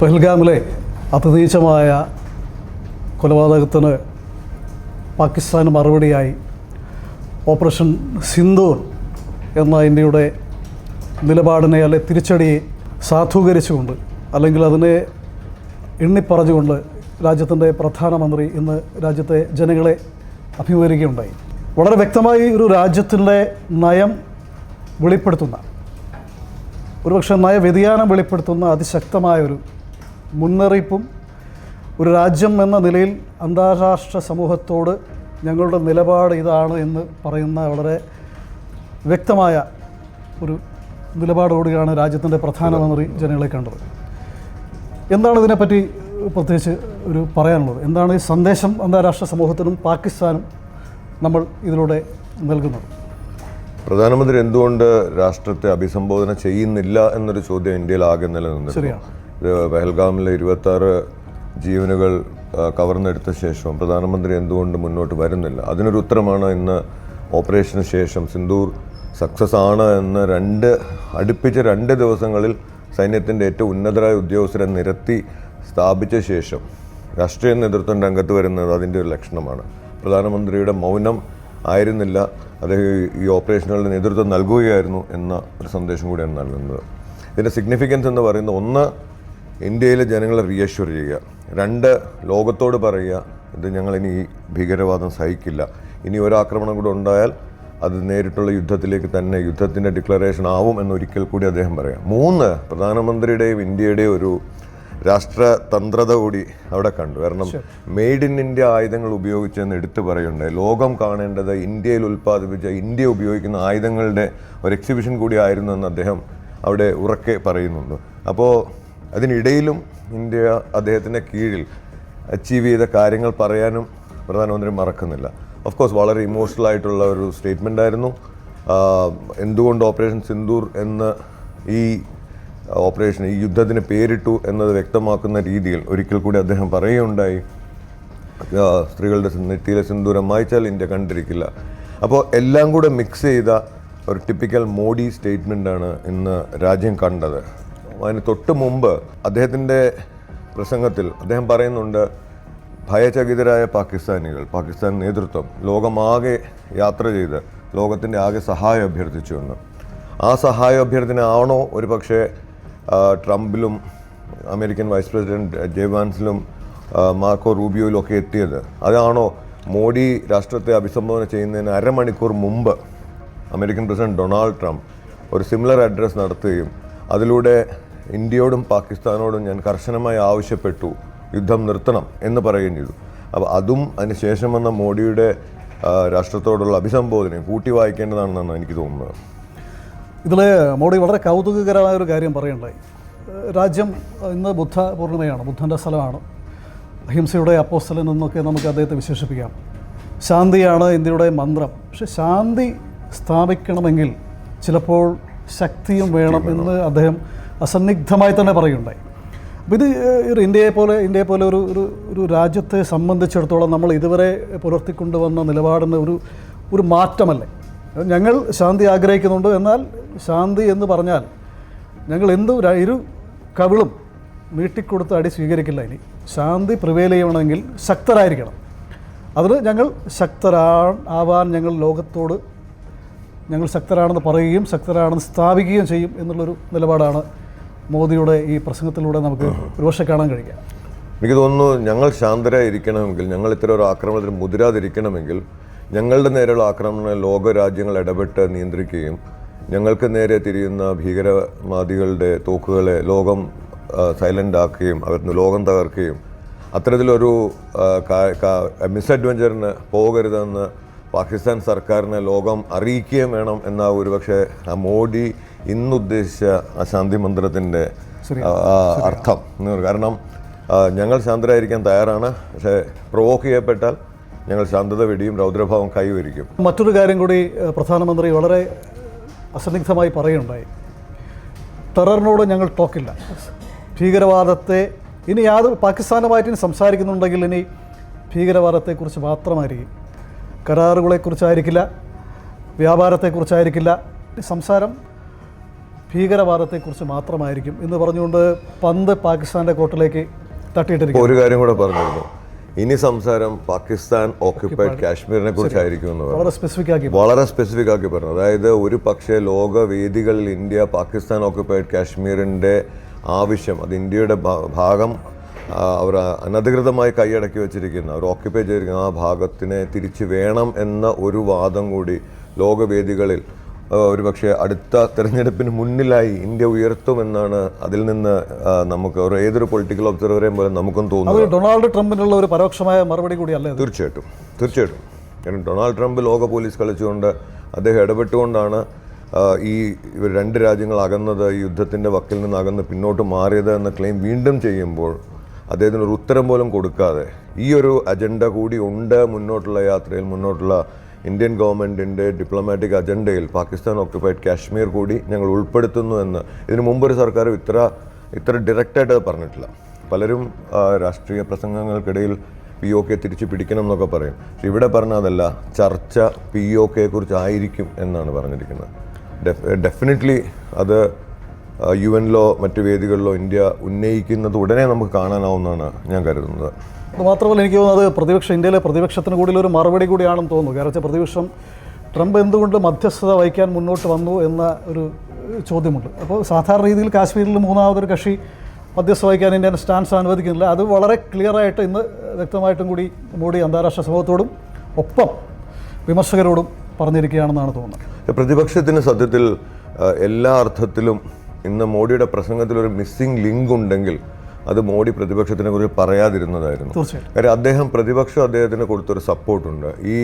പെഹൽഗാമിലെ അതിനീചമായ കൊലപാതകത്തിന് പാകിസ്ഥാന് മറുപടിയായി ഓപ്പറേഷൻ സിന്ദൂർ എന്ന ഇന്ത്യയുടെ നിലപാടിനെ അല്ലെ തിരിച്ചടിയെ സാധൂകരിച്ചുകൊണ്ട് അല്ലെങ്കിൽ അതിനെ എണ്ണിപ്പറഞ്ഞുകൊണ്ട് രാജ്യത്തിന്റെ പ്രധാനമന്ത്രി ഇന്ന് രാജ്യത്തെ ജനങ്ങളെ അഭിമുഖീകരിക്കുകയുണ്ടായി. വളരെ വ്യക്തമായി ഒരു രാജ്യത്തിന്റെ നയം വെളിപ്പെടുത്തുന്ന ഒരുപക്ഷെ നയവ്യതിയാനം വെളിപ്പെടുത്തുന്ന അതിശക്തമായ ഒരു മുന്നറിയിപ്പും ഒരു രാജ്യം എന്ന നിലയിൽ അന്താരാഷ്ട്ര സമൂഹത്തോട് ഞങ്ങളുടെ നിലപാട് ഇതാണ് എന്ന് പറയുന്ന വളരെ വ്യക്തമായ ഒരു നിലപാടോടുകയാണ് രാജ്യത്തിന്റെ പ്രധാനമന്ത്രി ജനങ്ങളെ കണ്ടത്. എന്താണ് ഇതിനെപ്പറ്റി പ്രത്യേകിച്ച് ഒരു പറയാനുള്ളത്? എന്താണ് ഈ സന്ദേശം അന്താരാഷ്ട്ര സമൂഹത്തിനും പാകിസ്ഥാനും നമ്മൾ ഇതിലൂടെ നൽകുന്നത്? പ്രധാനമന്ത്രി എന്തുകൊണ്ട് രാഷ്ട്രത്തെ അഭിസംബോധന ചെയ്യുന്നില്ല എന്നൊരു ചോദ്യം ഇന്ത്യയിൽ ആകെ നിലനിന്നിരുന്നു. ശരിയാണ്. ഇരുപത്താറ് ജീവനുകൾ കവർന്നെടുത്ത ശേഷം പ്രധാനമന്ത്രി എന്തുകൊണ്ട് മുന്നോട്ട് വരുന്നില്ല? അതിനൊരു ഉത്തരമാണ് ഇന്ന് ഓപ്പറേഷന് ശേഷം സിന്ദൂർ സക്സസ് ആണ് എന്ന് രണ്ട് അടുപ്പിച്ച രണ്ട് ദിവസങ്ങളിൽ സൈന്യത്തിന്റെ ഏറ്റവും ഉന്നതരായ ഉദ്യോഗസ്ഥരെ നിരത്തി സ്ഥാപിച്ച ശേഷം രാഷ്ട്രീയ നേതൃത്വം രംഗത്ത് വരുന്നത് അതിന്റെ ഒരു ലക്ഷണമാണ്. പ്രധാനമന്ത്രിയുടെ മൗനം ആയിരുന്നില്ല. അദ്ദേഹം ഈ ഓപ്പറേഷനുകളുടെ നേതൃത്വം നൽകുകയായിരുന്നു എന്ന ഒരു സന്ദേശം കൂടിയാണ് നൽകുന്നത്. ഇതിന്റെ സിഗ്നിഫിക്കൻസ് എന്ന് പറയുന്നത് ഒന്ന് ഇന്ത്യയിലെ ജനങ്ങളെ റീഅഷ്യൂർ ചെയ്യുക. രണ്ട് ലോകത്തോട് പറയുക ഇത് ഞങ്ങൾ ഇനി ഈ ഭീകരവാദം സഹിക്കില്ല. ഇനി ഒരാക്രമണം കൂടെ ഉണ്ടായാൽ അത് നേരിട്ടുള്ള യുദ്ധത്തിലേക്ക് തന്നെ യുദ്ധത്തിന്റെ ഡിക്ലറേഷൻ ആവും എന്നൊരിക്കൽ കൂടി അദ്ദേഹം പറയാം. മൂന്ന് പ്രധാനമന്ത്രിയുടെയും ഇന്ത്യയുടെയും ഒരു രാഷ്ട്രതന്ത്രത കൂടി അവിടെ കണ്ടു. കാരണം മെയ്ഡ് ഇൻ ഇന്ത്യ ആയുധങ്ങൾ ഉപയോഗിച്ചെന്ന് എടുത്തു പറയുന്നുണ്ട് ലോകം കാണേണ്ടത് ഇന്ത്യയിൽ ഉൽപ്പാദിപ്പിച്ച ഇന്ത്യ ഉപയോഗിക്കുന്ന ആയുധങ്ങളുടെ ഒരു എക്സിബിഷൻ കൂടി ആയിരുന്നു എന്ന് അദ്ദേഹം അവിടെ ഉറക്കെ പറയുന്നുണ്ട്. അപ്പോൾ അതിനിടയിലും ഇന്ത്യ അദ്ദേഹത്തിന്റെ കീഴിൽ അച്ചീവ് ചെയ്ത കാര്യങ്ങൾ പറയാനും പ്രധാനമന്ത്രി മറക്കുന്നില്ല. ഓഫ് കോഴ്സ് വളരെ ഇമോഷണൽ ആയിട്ടുള്ള ഒരു സ്റ്റേറ്റ്മെന്റ് ആയിരുന്നു. എന്തുകൊണ്ട് ഓപ്പറേഷൻ സിന്ദൂർ എന്ന് ഈ ഓപ്പറേഷൻ ഈ യുദ്ധത്തിന് പേരിട്ടു എന്നത് വ്യക്തമാക്കുന്ന രീതിയിൽ ഒരിക്കൽ കൂടി അദ്ദേഹം പറയുകയുണ്ടായി. സ്ത്രീകളുടെ നെറ്റിയിലെ സിന്ദൂരം മായ്ച്ചാൽ ഇന്ത്യ കണ്ടിരിക്കില്ല. അപ്പോൾ എല്ലാം കൂടെ മിക്സ് ചെയ്ത ഒരു ടിപ്പിക്കൽ മോഡി സ്റ്റേറ്റ്മെന്റാണ് ഇന്ന് രാജ്യം കണ്ടത്. അതിന് തൊട്ട് മുമ്പ് അദ്ദേഹത്തിന്റെ പ്രസംഗത്തിൽ അദ്ദേഹം പറയുന്നുണ്ട് ഭയചകിതരായ പാകിസ്ഥാനികൾ പാകിസ്ഥാൻ നേതൃത്വം ലോകമാകെ യാത്ര ചെയ്ത് ലോകത്തിന്റെ ആകെ സഹായം അഭ്യർത്ഥിച്ചു എന്ന്. ആ സഹായ അഭ്യർത്ഥന ആണോ ഒരു പക്ഷേ ട്രംപിലും അമേരിക്കൻ വൈസ് പ്രസിഡന്റ് ആ, മാർക്കോ റൂബിയോയിലും ഒക്കെ എത്തിയത്? അതാണോ മോഡി രാഷ്ട്രത്തെ അഭിസംബോധന ചെയ്യുന്നതിന് അരമണിക്കൂർ മുമ്പ് അമേരിക്കൻ പ്രസിഡന്റ് ഡൊണാൾഡ് ട്രംപ് ഒരു സിമിലർ അഡ്രസ് നടത്തുകയും അതിലൂടെ ഇന്ത്യയോടും പാകിസ്ഥാനോടും ഞാൻ കർശനമായി ആവശ്യപ്പെട്ടു യുദ്ധം നിർത്തണം എന്ന് പറയുകയും ചെയ്തു. അപ്പോൾ അതും അതിനുശേഷം വന്ന മോഡിയുടെ രാഷ്ട്രത്തോടുള്ള അഭിസംബോധനയും കൂട്ടി വായിക്കേണ്ടതാണെന്നാണ് എനിക്ക് തോന്നുന്നത്. ഇതിൽ മോഡി വളരെ കൗതുകകരമായ ഒരു കാര്യം പറയുണ്ടായി രാജ്യം ഇന്ന് ബുദ്ധ പൂർണിമയാണ് ബുദ്ധന്റെ സ്ഥലമാണ്. അഹിംസയുടെ അപ്പോസ്ഥലിൽ നിന്നൊക്കെ നമുക്ക് അദ്ദേഹത്തെ വിശേഷിപ്പിക്കാം. ശാന്തിയാണ് ഇന്ത്യയുടെ മന്ത്രം. പക്ഷെ ശാന്തി സ്ഥാപിക്കണമെങ്കിൽ ചിലപ്പോൾ ശക്തിയും വേണം. എന്ന് അദ്ദേഹം അസന്നിഗ്ധമായി തന്നെ പറയുണ്ടായി അപ്പോൾ ഇത് ഒരു ഇന്ത്യയെ പോലെ ഇന്ത്യയെ പോലെ ഒരു ഒരു ഒരു രാജ്യത്തെ സംബന്ധിച്ചിടത്തോളം നമ്മൾ ഇതുവരെ പുലർത്തിക്കൊണ്ടുവന്ന നിലപാടിന് ഒരു ഒരു മാറ്റമല്ലേ? ഞങ്ങൾ ശാന്തി ആഗ്രഹിക്കുന്നുണ്ട്. എന്നാൽ ശാന്തി എന്ന് പറഞ്ഞാൽ ഞങ്ങൾ എന്ത് ഇരു കവിളും നീട്ടിക്കൊടുത്ത് അടി സ്വീകരിക്കില്ല ഇനി. ശാന്തി പ്രിവേൽ ചെയ്യണമെങ്കിൽ ശക്തരായിരിക്കണം. അതിന് ഞങ്ങൾ ശക്തരാ ആവാൻ ഞങ്ങൾ ലോകത്തോട് ഞങ്ങൾ ശക്തരാണെന്ന് പറയുകയും ശക്തരാണെന്ന് സ്ഥാപിക്കുകയും ചെയ്യും എന്നുള്ളൊരു നിലപാടാണ് മോദിയുടെ ഈ പ്രസംഗത്തിലൂടെ നമുക്ക് ഒരുപക്ഷെ കാണാൻ കഴിയുക എനിക്ക് തോന്നുന്നു ഞങ്ങൾ ശാന്തരായിരിക്കണമെങ്കിൽ ഞങ്ങൾ ഇത്തരം ഒരു ആക്രമണത്തിന് മുതിരാതിരിക്കണമെങ്കിൽ ഞങ്ങളുടെ നേരെയുള്ള ആക്രമണങ്ങൾ ലോക രാജ്യങ്ങൾ ഇടപെട്ട് നിയന്ത്രിക്കുകയും ഞങ്ങൾക്ക് നേരെ തിരിയുന്ന ഭീകരവാദികളുടെ തോക്കുകളെ ലോകം സൈലന്റ് ആക്കുകയും അവർ ലോകം തകർക്കുകയും അത്തരത്തിലൊരു മിസ്അഡ്വഞ്ചറിന് പോകരുതെന്ന് പാകിസ്ഥാൻ സർക്കാരിനെ ലോകം അറിയിക്കുകയും വേണം എന്ന ഒരുപക്ഷെ മോഡി ഇന്ന് ഉദ്ദേശിച്ച ആ ശാന്തി മന്ത്രത്തിന്റെ അർത്ഥം. കാരണം ഞങ്ങൾ ശാന്തരായിരിക്കാൻ തയ്യാറാണ്. പക്ഷേ പ്രൊവോക്ക് ചെയ്യപ്പെട്ടാൽ ഞങ്ങൾ ശാന്തത വെടിയും രൗദ്രഭാവം കൈവരിക്കും. മറ്റൊരു കാര്യം കൂടി പ്രധാനമന്ത്രി വളരെ അസന്നിഗ്ധമായി പറയുണ്ടായി ടെററിനോട് ഞങ്ങൾ ടോക്കില്ല ഭീകരവാദത്തെ ഇനി യാതൊരു പാകിസ്ഥാനുമായിട്ട് ഇനി സംസാരിക്കുന്നുണ്ടെങ്കിൽ ഇനി ഭീകരവാദത്തെക്കുറിച്ച് മാത്രമായിരിക്കും. കരാറുകളെക്കുറിച്ചായിരിക്കില്ല വ്യാപാരത്തെക്കുറിച്ചായിരിക്കില്ല. സംസാരം ഭീകരവാദത്തെക്കുറിച്ച് മാത്രമായിരിക്കും എന്ന് പറഞ്ഞുകൊണ്ട് പന്ത് പാകിസ്ഥാന്റെ കോട്ടിലേക്ക് തട്ടിയിട്ടിരിക്കും ഒരു കാര്യം കൂടെ പറഞ്ഞിരുന്നു. ഇനി സംസാരം പാകിസ്ഥാൻ ഓക്യുപ്പൈഡ് കാശ്മീരിനെ കുറിച്ചായിരിക്കും എന്ന് പറഞ്ഞു. വളരെ സ്പെസിഫിക് ആക്കി. വളരെ സ്പെസിഫിക് ആക്കി പറഞ്ഞു. അതായത് ഒരു പക്ഷേ ലോക വേദികളിൽ ഇന്ത്യ പാകിസ്ഥാൻ ഓക്യുപ്പൈഡ് കാശ്മീരിന്റെ ആവശ്യം അത് ഇന്ത്യയുടെ ഭാഗം അവർ അനധികൃതമായി കൈയടക്കി വെച്ചിരിക്കുന്ന. അവർ ഓക്യുപ്പൈ ചെയ്തിരിക്കുന്ന ആ ഭാഗത്തിനെ തിരിച്ചു വേണം എന്ന ഒരു വാദം കൂടി ലോകവേദികളിൽ ഒരുപക്ഷെ അടുത്ത തെരഞ്ഞെടുപ്പിന് മുന്നിലായി ഇന്ത്യ ഉയർത്തുമെന്നാണ് അതിൽ നിന്ന് നമുക്ക് ഒരു ഏതൊരു പൊളിറ്റിക്കൽ ഒബ്സർവറേയും പോലെ നമുക്കും തോന്നുന്നു ഡൊണാൾഡ് ട്രംപിനുള്ള ഒരു പരോക്ഷമായ മറുപടി കൂടിയല്ലേ തീർച്ചയായിട്ടും തീർച്ചയായിട്ടും. കാരണം ഡൊണാൾഡ് ട്രംപ് ലോക പോലീസ് കളിച്ചുകൊണ്ട് അദ്ദേഹം ഇടപെട്ടുകൊണ്ടാണ് ഈ ഇവർ രണ്ട് രാജ്യങ്ങൾ അകന്നത് ഈ യുദ്ധത്തിന്റെ വക്കിൽ നിന്ന് അകന്ന് പിന്നോട്ട് മാറിയത് എന്ന ക്ലെയിം വീണ്ടും ചെയ്യുമ്പോൾ അദ്ദേഹത്തിന് ഒരു ഉത്തരം പോലും കൊടുക്കാതെ ഈ ഒരു അജണ്ട കൂടി ഉണ്ട് മുന്നോട്ടുള്ള യാത്രയിൽ മുന്നോട്ടുള്ള ഇന്ത്യൻ ഗവൺമെന്റിന്റെ diplomatic agenda Pakistan occupied Kashmir കൂടി ഞങ്ങൾ ഉൾപ്പെടുത്തുന്നു എന്ന്. ഇതിനു ഒരു സർക്കാർ ഇത്ര ഇത്ര ഡയറക്റ്റായിട്ട് അത് പറഞ്ഞിട്ടില്ല. പലരും രാഷ്ട്രീയ പ്രസംഗങ്ങൾക്കിടയിൽ പി ഒ കെ തിരിച്ചു പിടിക്കണം എന്നൊക്കെ പറയും. പക്ഷെ ഇവിടെ പറഞ്ഞതല്ല ചർച്ച പി ഒ കെയെ കുറിച്ചായിരിക്കും എന്നാണ് പറഞ്ഞിരിക്കുന്നത്. ഡെഫിനറ്റ്ലി അത് യു എനിലോ മറ്റ് വേദികളിലോ ഇന്ത്യ ഉന്നയിക്കുന്നത് ഉടനെ നമുക്ക് കാണാനാവുമെന്നാണ് ഞാൻ കരുതുന്നത്. മാത്രമല്ല എനിക്ക് തോന്നുന്നത് പ്രതിപക്ഷം ഇന്ത്യയിലെ പ്രതിപക്ഷത്തിന് കൂടി ഒരു മറുപടി കൂടിയാണെന്ന് തോന്നുന്നു. കാരണം പ്രതിപക്ഷം ട്രംപ് എന്തുകൊണ്ട് മധ്യസ്ഥത വഹിക്കാൻ മുന്നോട്ട് വന്നു എന്ന ഒരു ചോദ്യമുണ്ട്. അപ്പോൾ സാധാരണ രീതിയിൽ കാശ്മീരിൽ മൂന്നാമതൊരു കക്ഷി മധ്യസ്ഥ വഹിക്കാൻ ഇന്ത്യൻ സ്റ്റാൻസ് അനുവദിക്കുന്നില്ല. അത് വളരെ ക്ലിയറായിട്ട് ഇന്ന് വ്യക്തമായിട്ടും കൂടി മോഡി അന്താരാഷ്ട്ര സമൂഹത്തോടും ഒപ്പം വിമർശകരോടും പറഞ്ഞിരിക്കുകയാണെന്നാണ് തോന്നുന്നത്. പ്രതിപക്ഷത്തിന് സത്യത്തിൽ എല്ലാ അർത്ഥത്തിലും ഇന്ന് മോഡിയുടെ പ്രസംഗത്തിൽ ഒരു മിസ്സിംഗ് ലിങ്ക് ഉണ്ടെങ്കിൽ അത് മോഡി പ്രതിപക്ഷത്തിനെ കുറിച്ച് പറയാതിരുന്നതായിരുന്നു. കാര്യം അദ്ദേഹം പ്രതിപക്ഷം അദ്ദേഹത്തിന് കൊടുത്തൊരു സപ്പോർട്ടുണ്ട്. ഈ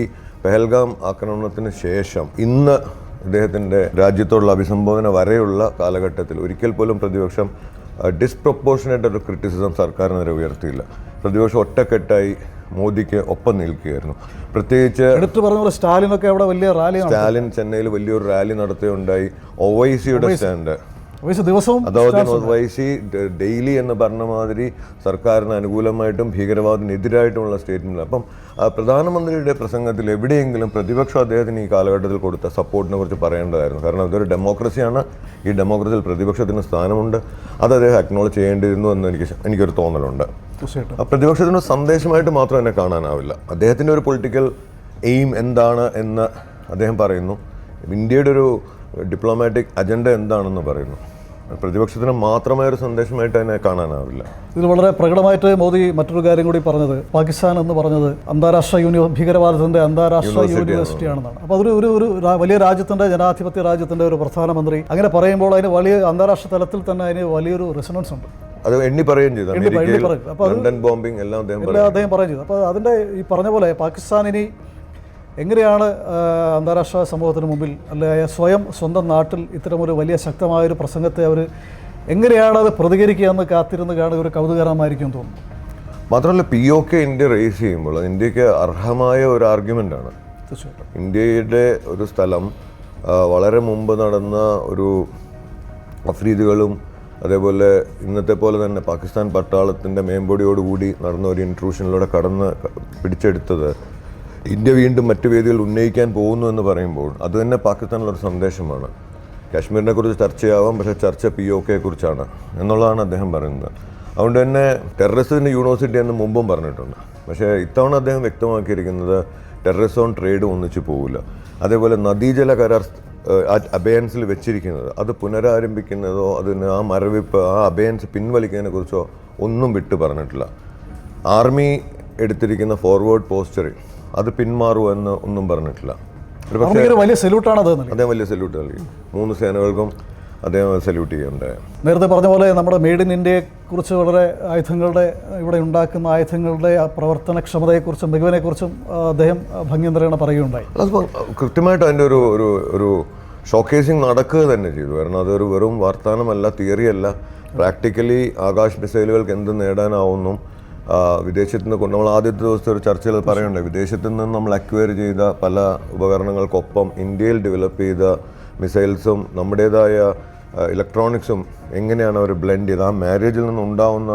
പെഹൽഗാം ആക്രമണത്തിന് ശേഷം ഇന്ന് അദ്ദേഹത്തിന്റെ രാജ്യത്തോടുള്ള അഭിസംബോധന വരെയുള്ള കാലഘട്ടത്തിൽ ഒരിക്കൽ പോലും പ്രതിപക്ഷം ഡിസ്പ്രപ്പോർഷനായിട്ട് ഒരു ക്രിറ്റിസിസം സർക്കാരിനെതിരെ ഉയർത്തിയില്ല. പ്രതിപക്ഷം ഒറ്റക്കെട്ടായി മോദിക്ക് ഒപ്പം നിൽക്കുകയായിരുന്നു. പ്രത്യേകിച്ച് എടുത്തു പറഞ്ഞ സ്റ്റാലിനൊക്കെ അവിടെ വലിയ റാലിയാണ് സ്റ്റാലിൻ ചെന്നൈയിൽ വലിയൊരു റാലി നടത്തുകയുണ്ടായി ഒവൈസിയുടെ സ്റ്റാൻഡ്. ദിവസവും വൈസി ഡെയിലി എന്ന് പറഞ്ഞ മാതിരി സർക്കാരിന് അനുകൂലമായിട്ടും ഭീകരവാദത്തിനെതിരായിട്ടുമുള്ള സ്റ്റേറ്റ്മെന്റ് അപ്പം പ്രധാനമന്ത്രിയുടെ പ്രസംഗത്തിൽ എവിടെയെങ്കിലും പ്രതിപക്ഷം അദ്ദേഹത്തിന് ഈ കാലഘട്ടത്തിൽ കൊടുത്ത സപ്പോർട്ടിനെ കുറിച്ച് പറയേണ്ടതായിരുന്നു. കാരണം ഇതൊരു ഡെമോക്രസിയാണ്. ഈ ഡെമോക്രസിയിൽ പ്രതിപക്ഷത്തിന് സ്ഥാനമുണ്ട്. അത് അദ്ദേഹം അക്നോളജ് ചെയ്യേണ്ടിയിരുന്നു എന്ന് എനിക്ക് എനിക്കൊരു തോന്നലുണ്ട്. പ്രതിപക്ഷത്തിന് സന്ദേശമായിട്ട് മാത്രം എന്നെ കാണാനാവില്ല. അദ്ദേഹത്തിന്റെ ഒരു പൊളിറ്റിക്കൽ എയിം എന്താണ് എന്ന് അദ്ദേഹം പറയുന്നു. ഇന്ത്യയുടെ ഒരു ഡിപ്ലോമാറ്റിക് അജണ്ട എന്താണെന്ന് പറയുന്നു. പ്രതിപക്ഷത്തിന് മാത്രമായ ഒരു സന്ദേശമായിട്ട് അതിനെ കാണാനാവില്ല. ഇതിൽ വളരെ പ്രകടമായിട്ട് മോദി മറ്റൊരു കാര്യം കൂടി പറഞ്ഞത്. പാകിസ്ഥാൻ എന്ന് പറഞ്ഞത് അന്താരാഷ്ട്ര യൂണി ഭീകരവാദത്തിന്റെ അന്താരാഷ്ട്ര യൂണിവേഴ്സിറ്റി ആണെന്നാണ്. അപ്പോൾ അതൊരു ഒരു ഒരു വലിയ രാജ്യത്തിന്റെ ജനാധിപത്യ രാജ്യത്തിന്റെ ഒരു പ്രധാനമന്ത്രി. അങ്ങനെ പറയുമ്പോൾ അതിന് വലിയ അന്താരാഷ്ട്ര തലത്തിൽ തന്നെ അതിന് വലിയൊരു റെസണൻസ് ഉണ്ട്. അത് എണ്ണി പറയുകയും ചെയ്തു. ലണ്ടൻ ബോംബിംഗ് എല്ലാം അദ്ദേഹം എല്ലാം അദ്ദേഹം പറയുകയും ചെയ്തു. അപ്പോൾ അതിന്റെ ഈ പറഞ്ഞ പോലെ പാകിസ്ഥാൻ ഇനി എങ്ങനെയാണ് അന്താരാഷ്ട്ര സമൂഹത്തിന് മുമ്പിൽ അല്ലെ സ്വയം സ്വന്തം നാട്ടിൽ ഇത്തരമൊരു വലിയ ശക്തമായൊരു പ്രസംഗത്തെ അവർ എങ്ങനെയാണ് അത് പ്രതികരിക്കുക എന്ന് കാത്തിരുന്ന് കാണുക ഒരു കൗതുകരമായിരിക്കും തോന്നുന്നു. മാത്രമല്ല P O K India race ചെയ്യുമ്പോൾ ഇന്ത്യയ്ക്ക് അർഹമായ ഒരു ആർഗ്യുമെന്റ് ആണ്. തീർച്ചയായിട്ടും. ഇന്ത്യയുടെ ഒരു സ്ഥലം വളരെ മുമ്പ് നടന്ന ഒരു അഫ്രീദുകളും അതേപോലെ ഇന്നത്തെ പോലെ തന്നെ പാകിസ്ഥാൻ പട്ടാളത്തിന്റെ മേമ്പൊടിയോടുകൂടി നടന്ന ഒരു ഇൻട്രൂഷനിലൂടെ കടന്ന് പിടിച്ചെടുത്തത് ഇന്ത്യ വീണ്ടും മറ്റു വേദികൾ ഉന്നയിക്കാൻ പോകുന്നു എന്ന് പറയുമ്പോൾ അത് തന്നെ പാകിസ്ഥാനിലൊരു സന്ദേശമാണ്. കാശ്മീരിനെ കുറിച്ച് ചർച്ചയാവാം പക്ഷേ ചർച്ച പി ഒ കെയെ കുറിച്ചാണ് എന്നുള്ളതാണ് അദ്ദേഹം പറയുന്നത്. അതുകൊണ്ട് തന്നെ ടെററിസത്തിന്റെ യൂണിവേഴ്സിറ്റി എന്ന് മുമ്പും പറഞ്ഞിട്ടുണ്ട്. പക്ഷേ ഇത്തവണ അദ്ദേഹം വ്യക്തമാക്കിയിരിക്കുന്നത് ടെററിസം ട്രേഡ് ഒന്നിച്ചു പോകില്ല അതേപോലെ നദീജല കരാർ അബയൻസിൽ വെച്ചിരിക്കുന്നത് അത് പുനരാരംഭിക്കുന്നതോ അതിന് ആ മരവിപ്പ് ആ അബയൻസ് പിൻവലിക്കുന്നതിനെ കുറിച്ചോ ഒന്നും വിട്ടു പറഞ്ഞിട്ടില്ല. ആർമി എടുത്തിരിക്കുന്ന ഫോർവേഡ് പോസ്റ്ററിൽ അത് പിന്മാറുമോ എന്ന് ഒന്നും പറഞ്ഞിട്ടില്ല. ഒരു പക്ഷേ ഒരു വലിയ സല്യൂട്ടാണ് അത് നൽകി. അദ്ദേഹം വലിയ സല്യൂട്ട് നൽകി. മൂന്ന് സേനകൾക്കും അദ്ദേഹം സല്യൂട്ട് ചെയ്യുന്നുണ്ടായി നേരത്തെ പറഞ്ഞ പോലെ നമ്മുടെ മെയ്ഡ് ഇൻ ഇന്ത്യയെ കുറിച്ച് വളരെ ആയുധങ്ങളുടെ ഇവിടെ ഉണ്ടാക്കുന്ന ആയുധങ്ങളുടെ പ്രവർത്തനക്ഷമതയെക്കുറിച്ചും മികവിനെക്കുറിച്ചും കുറിച്ചും അദ്ദേഹം ഭംഗി നിറയണ പറയുകയുണ്ടായി. കൃത്യമായിട്ട് അതിന്റെ ഒരു ഒരു ഒരു ഷോക്കേസിങ് നടക്കുക തന്നെ ചെയ്തു. കാരണം അതൊരു വെറും വാർത്താനമല്ല തിയറിയല്ല പ്രാക്ടിക്കലി ആകാശ് മിസൈലുകൾക്ക് എന്ത് നേടാനാവുന്നു? വിദേശത്ത് നിന്ന് നമ്മൾ ആദ്യത്തെ ദിവസത്തെ ഒരു ചർച്ചയിൽ പറയുന്നുണ്ട്. വിദേശത്ത് നിന്ന് നമ്മൾ അക്വയർ ചെയ്ത പല ഉപകരണങ്ങൾക്കൊപ്പം ഇന്ത്യയിൽ ഡെവലപ്പ് ചെയ്ത മിസൈൽസും നമ്മുടേതായ ഇലക്ട്രോണിക്സും എങ്ങനെയാണ് അവർ ബ്ലെൻഡ് ചെയ്ത് ആ മാരേജിൽ നിന്നുണ്ടാവുന്ന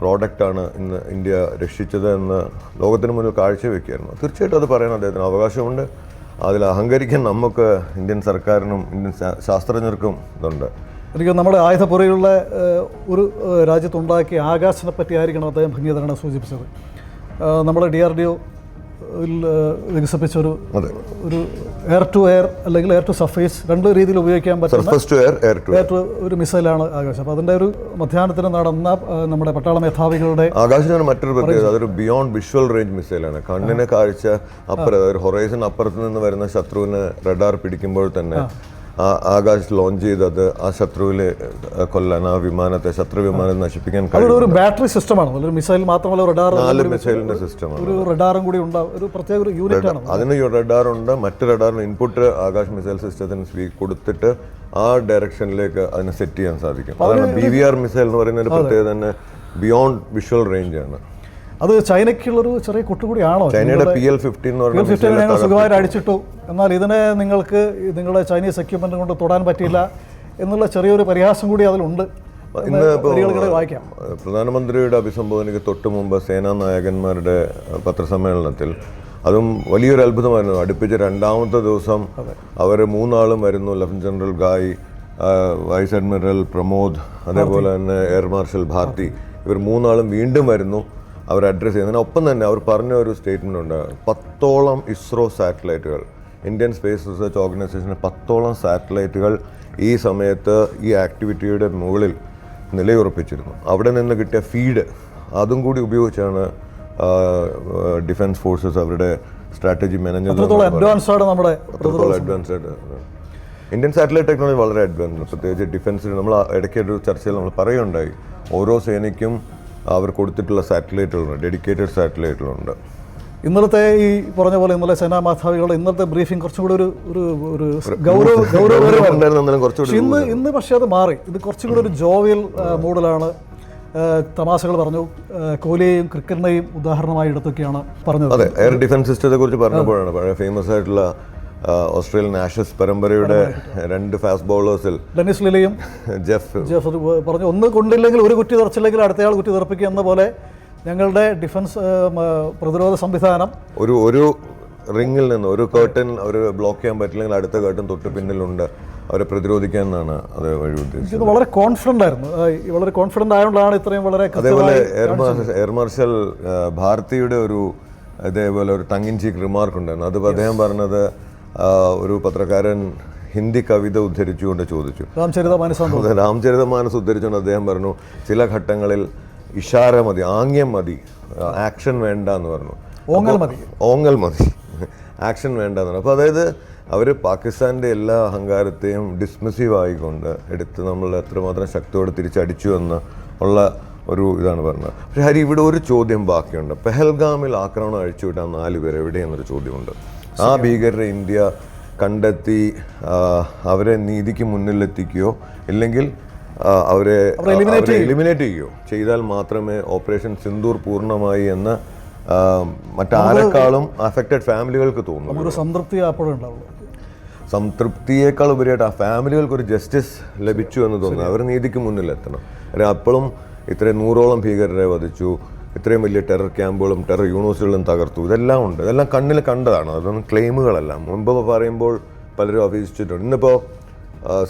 പ്രോഡക്റ്റാണ് ഇന്ന് ഇന്ത്യ രക്ഷിച്ചത് എന്ന് ലോകത്തിന് മുന്നിൽ കാഴ്ചവെക്കുകയായിരുന്നു. തീർച്ചയായിട്ടും അത് പറയാൻ അദ്ദേഹത്തിന് അവകാശമുണ്ട്. അതിൽ അഹങ്കരിക്കാൻ നമുക്ക് ഇന്ത്യൻ സർക്കാരിനും ഇന്ത്യൻ ശാസ്ത്രജ്ഞർക്കും ഇതുണ്ട്. എനിക്ക് നമ്മുടെ ആയുധപ്പുറയുള്ള ഒരു രാജ്യത്തുണ്ടാക്കിയ ആകാശനെ പറ്റി ആയിരിക്കണം അദ്ദേഹം ഭംഗിയതാണ് സൂചിപ്പിച്ചത്. നമ്മുടെ ഡി ആർ ഡി ഒ വികസിപ്പിച്ച ഒരു ഒരു എയർ ടു എയർ അല്ലെങ്കിൽ എയർ ടു സർഫേസ് രണ്ട് രീതിയിൽ ഉപയോഗിക്കാൻ പറ്റുന്ന എയർ ടു ഒരു മിസൈലാണ് ആകാശം. അപ്പോൾ അതിന്റെ ഒരു മധ്യാഹ്നത്തിന് നടന്ന നമ്മുടെ പട്ടാള മേധാവികളുടെ ആകാശിനാണ് മറ്റൊരു പ്രത്യേകത അതൊരു ബിയോണ്ട് വിഷ്വൽ റേഞ്ച് മിസൈലാണ് കണ്ണിനെ കാഴ്ച അപ്പുറം ഒരു ഹൊറൈസൺ അപ്പുറത്ത് നിന്ന് വരുന്ന ശത്രുവിന് റഡാർ പിടിക്കുമ്പോൾ തന്നെ ആ ആകാശ് ലോഞ്ച് ചെയ്തത് ആ ശത്രുവിലെ കൊല്ലാൻ ആ വിമാനത്തെ ശത്രു വിമാനം നശിപ്പിക്കാൻ ഒരു ബാറ്ററി സിസ്റ്റമാണ്. ഒരു മിസൈൽ മാത്രമല്ല റഡാർ നാല് മിസൈലിന്റെ സിസ്റ്റമാണ്. ഒരു റഡാറും കൂടി ഉണ്ടാവും ഒരു പ്രത്യേക ഒരു യൂണിറ്റ് ആണ് അതിന് റഡാർ ഉണ്ട് മറ്റു റഡാറിന് ഇൻപുട്ട് ആകാശ് മിസൈൽ സിസ്റ്റത്തിന് സ്വീ കൊടുത്തിട്ട് ആ ഡയറക്ഷനിലേക്ക് അതിനെ സെറ്റ് ചെയ്യാൻ സാധിക്കും. അതാണ് ബി വി ആർ മിസൈൽ എന്ന് പറയുന്ന ഒരു പ്രത്യേകത തന്നെ ബിയോണ്ട് വിഷ്വൽ റേഞ്ച് ആണ്. അത് ചൈനയ്ക്കുള്ളൊരു ചെറിയ കുട്ടുകൂടിയാണോ? ചൈനയുടെ പി എൽ ഫിഫ്റ്റീൻ ഞങ്ങൾ സുഖമായിട്ട് അടിച്ചിട്ടു. എന്നാൽ ഇതിനെ നിങ്ങൾക്ക് നിങ്ങളുടെ ചൈനീസ് എക്യുപ്മെന്റ് കൊണ്ട് തൊടാൻ പറ്റിയില്ല എന്നുള്ള ചെറിയൊരു പരിഹാസം കൂടി അതിലുണ്ട്. ഇന്ന് വായിക്കാം. പ്രധാനമന്ത്രിയുടെ അഭിസംബോധനയ്ക്ക് തൊട്ട് മുമ്പ് സേനാ നായകന്മാരുടെ പത്രസമ്മേളനത്തിൽ അതും വലിയൊരു അത്ഭുതമായിരുന്നു. അടുപ്പിച്ച് രണ്ടാമത്തെ ദിവസം അവർ മൂന്നാളും വരുന്നു. Lieutenant general Ghai vice admiral Pramod അതേപോലെ തന്നെ എയർ മാർഷൽ ഭാർത്തി. ഇവർ മൂന്നാളും വീണ്ടും വരുന്നു. അവർ അഡ്രസ്സ് ചെയ്യുന്നതിന് ഒപ്പം തന്നെ അവർ പറഞ്ഞ ഒരു സ്റ്റേറ്റ്മെന്റ് ഉണ്ട്. പത്തോളം ഇസ്രോ സാറ്റലൈറ്റുകൾ ഇന്ത്യൻ സ്പേസ് റിസർച്ച് ഓർഗനൈസേഷന് പത്തോളം സാറ്റലൈറ്റുകൾ ഈ സമയത്ത് ഈ ആക്ടിവിറ്റിയുടെ മുകളിൽ നിലയുറപ്പിച്ചിരുന്നു. അവിടെ നിന്ന് കിട്ടിയ ഫീഡ് അതും കൂടി ഉപയോഗിച്ചാണ് ഡിഫൻസ് ഫോഴ്സസ് അവരുടെ strategy manage advanced Indian satellite technology വളരെ അഡ്വാൻസ് ആണ്. പ്രത്യേകിച്ച് ഡിഫൻസിൽ നമ്മൾ ഇടയ്ക്കൊരു ചർച്ചയിൽ നമ്മൾ പറയുണ്ടായി ഓരോ സേനയ്ക്കും അവർ കൊടുത്തിട്ടുള്ള സാറ്റലൈറ്റുകളുണ്ട് ഡെഡിക്കേറ്റഡ് സാറ്റലൈറ്റുകളുണ്ട്. ഇന്നലത്തെ ഈ പറഞ്ഞ പോലെ ഇന്നലെ സേനാ മേധാവികളുടെ ഇന്നലത്തെ ബ്രീഫിംഗ് കുറച്ചും കൂടി ഒരു ഒരു ഒരു ഗൗരവ ഇന്ന് ഇന്ന് പക്ഷേ അത് മാറി. ഇത് കുറച്ചും കൂടി ഒരു ജോവിയൽ മൂഡിലാണ് തമാശകൾ പറഞ്ഞു. കോഹ്ലിയെയും ക്രിക്കറ്റിനെയും ഉദാഹരണമായി എടുത്തൊക്കെയാണ് പറഞ്ഞത്. അതെ എയർ ഡിഫൻസ് സിസ്റ്റത്തെ കുറിച്ച് പറഞ്ഞപ്പോഴാണ് പഴയ ഫേമസ് ആയിട്ടുള്ള ഓസ്ട്രേലിയൻ ആഷസ് പരമ്പരയുടെ രണ്ട് ഫാസ്റ്റ് ബൗളേഴ്സിൽ ഡെന്നിസ് ലിലിയും ജെഫ്. ജോസഫ് പറഞ്ഞു ഒന്ന് കൊണ്ടില്ലെങ്കിൽ ഒരു കുറ്റി തുറച്ചില്ലെങ്കിൽ അടുത്തയാൾ കുറ്റി തെറപ്പിക്കുക എന്ന പോലെ ഞങ്ങളുടെ ഡിഫൻസ് പ്രതിരോധ സംവിധാനം ഒരു ഒരു റിങ്ങിൽ നിന്ന് ഒരു കേട്ടൻ അവർ ബ്ലോക്ക് ചെയ്യാൻ പറ്റില്ലെങ്കിൽ അടുത്ത കേട്ടൻ തൊട്ട് പിന്നിലുണ്ട്. അവരെ പ്രതിരോധിക്കാൻ എന്നാണ് അത് വഴി ഉദ്ദേശിച്ചത്. വളരെ കോൺഫിഡന്റ് ആയിരുന്നു. വളരെ കോൺഫിഡന്റ് ആയതുകൊണ്ടാണ് ഇത്രയും വളരെ അതേപോലെ എയർ മാർഷൽ എയർ മാർഷൽ ഭാരതിയുടെ ഒരു ഇതേപോലെ ഒരു ടങ് ഇൻ ചീക്ക് റിമാർക്ക് ഉണ്ടായിരുന്നു. അത് അദ്ദേഹം പറഞ്ഞത് ഒരു പത്രക്കാരൻ ഹിന്ദി കവിത ഉദ്ധരിച്ചുകൊണ്ട് ചോദിച്ചു. രാംചരിത രാംചരിതമാനസ് ഉദ്ധരിച്ചുകൊണ്ട് അദ്ദേഹം പറഞ്ഞു ചില ഘട്ടങ്ങളിൽ ഇഷാര മതി ആംഗ്യം മതി ആക്ഷൻ വേണ്ട എന്ന് പറഞ്ഞു. ഓങ്ങൽ മതി. ഓങ്ങൽ മതി. ആക്ഷൻ വേണ്ട എന്ന് പറഞ്ഞു. അപ്പോൾ അതായത് അവർ പാകിസ്ഥാന്റെ എല്ലാ അഹങ്കാരത്തെയും ഡിസ്മിസീവ് ആയിക്കൊണ്ട് എടുത്ത് നമ്മൾ എത്രമാത്രം ശക്തിയോടെ തിരിച്ചടിച്ചു എന്ന് ഉള്ള ഒരു ഇതാണ് പറഞ്ഞത്. പക്ഷേ ഹരി ഇവിടെ ഒരു ചോദ്യം ബാക്കിയുണ്ട്. പെഹൽഗാമിൽ ആക്രമണം അഴിച്ചു വിട്ടാൽ നാല് പേർ എവിടെയെന്നൊരു ചോദ്യമുണ്ട്. ആ ഭീകരരെ ഇന്ത്യ കണ്ടെത്തി അവരെ നീതിക്ക് മുന്നിലെത്തിക്കുകയോ ഇല്ലെങ്കിൽ അവരെ എലിമിനേറ്റ് ചെയ്യുകയോ. ചെയ്താൽ മാത്രമേ ഓപ്പറേഷൻ സിന്ദൂർ പൂർണമായി എന്ന് മറ്റാരെക്കാളും അഫക്റ്റഡ് ഫാമിലികൾക്ക് തോന്നുന്നു ഒരു സംതൃപ്തി സംതൃപ്തിയേക്കാൾ ഉപരിയായിട്ട് ആ ഫാമിലികൾക്ക് ഒരു ജസ്റ്റിസ് ലഭിച്ചു എന്ന് തോന്നുന്നു. അവർ നീതിക്ക് മുന്നിലെത്തണം. അപ്പോഴും ഇത്രയും നൂറോളം ഭീകരരെ വധിച്ചു. ഇത്രയും വലിയ ടെറർ ക്യാമ്പുകളും ടെറർ യൂണിവേഴ്സിറ്റികളും തകർത്തു. ഇതെല്ലാം ഉണ്ട്. ഇതെല്ലാം കണ്ണിൽ കണ്ടതാണ്. അതൊന്നും ക്ലെയിമുകളല്ല മുമ്പ് പറയുമ്പോൾ പലരും അഭ്യസിച്ചിട്ടുണ്ട് ഇന്നിപ്പോൾ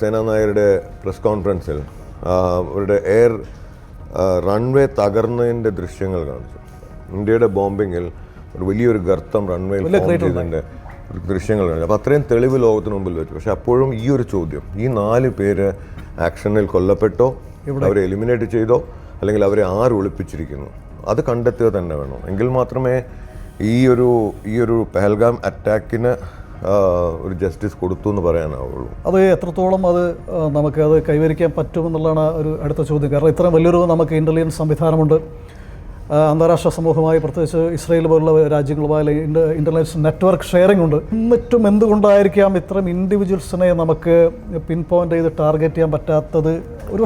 സേനാനായരുടെ പ്രസ് കോൺഫറൻസിൽ അവരുടെ എയർ റൺവേ തകർന്നതിന്റെ ദൃശ്യങ്ങൾ കാണിച്ചു. ഇന്ത്യയുടെ ബോംബിങ്ങിൽ ഒരു വലിയൊരു ഗർത്തം റൺവേയിൽ ചെയ്തതിന്റെ ദൃശ്യങ്ങൾ കാണിച്ചു. അപ്പോൾ അത്രയും തെളിവ് ലോകത്തിന് മുമ്പിൽ വെച്ചു. പക്ഷേ അപ്പോഴും ഈ ഒരു ചോദ്യം ഈ നാല് പേര് ആക്ഷനിൽ കൊല്ലപ്പെട്ടോ? അവരെ എലിമിനേറ്റ് ചെയ്തോ? അല്ലെങ്കിൽ അവരെ ആര് ഒളിപ്പിച്ചിരിക്കുന്നു? അത് കണ്ടെത്തുക തന്നെ വേണം. എങ്കിൽ മാത്രമേ ഈ ഒരു ഈ ഒരു പെഹൽഗാം അറ്റാക്കിന് ഒരു ജസ്റ്റിസ് കൊടുത്തു എന്ന് പറയാനാവുള്ളൂ. അത് എത്രത്തോളം അത് നമുക്ക് അത് കൈവരിക്കാൻ പറ്റുമെന്നുള്ളതാണ് ഒരു അടുത്ത ചോദ്യം. കാരണം ഇത്രയും വലിയൊരു നമുക്ക് ഇന്റലിജൻസ് സംവിധാനമുണ്ട്. അന്താരാഷ്ട്ര സമൂഹമായി പ്രത്യേകിച്ച് ഇസ്രയേൽ പോലുള്ള രാജ്യങ്ങളുമായി അല്ലെങ്കിൽ ഇന്റ ഇന്റർനെറ്റ് നെറ്റ്വർക്ക് ഷെയറിംഗ് ഉണ്ട്. എന്നിട്ടും എന്തുകൊണ്ടായിരിക്കാം ഇത്രയും ഇൻഡിവിജ്വൽസിനെ നമുക്ക് പിൻ പോയിന്റ് ചെയ്ത് ടാർഗറ്റ് ചെയ്യാൻ പറ്റാത്തത്? ഒരു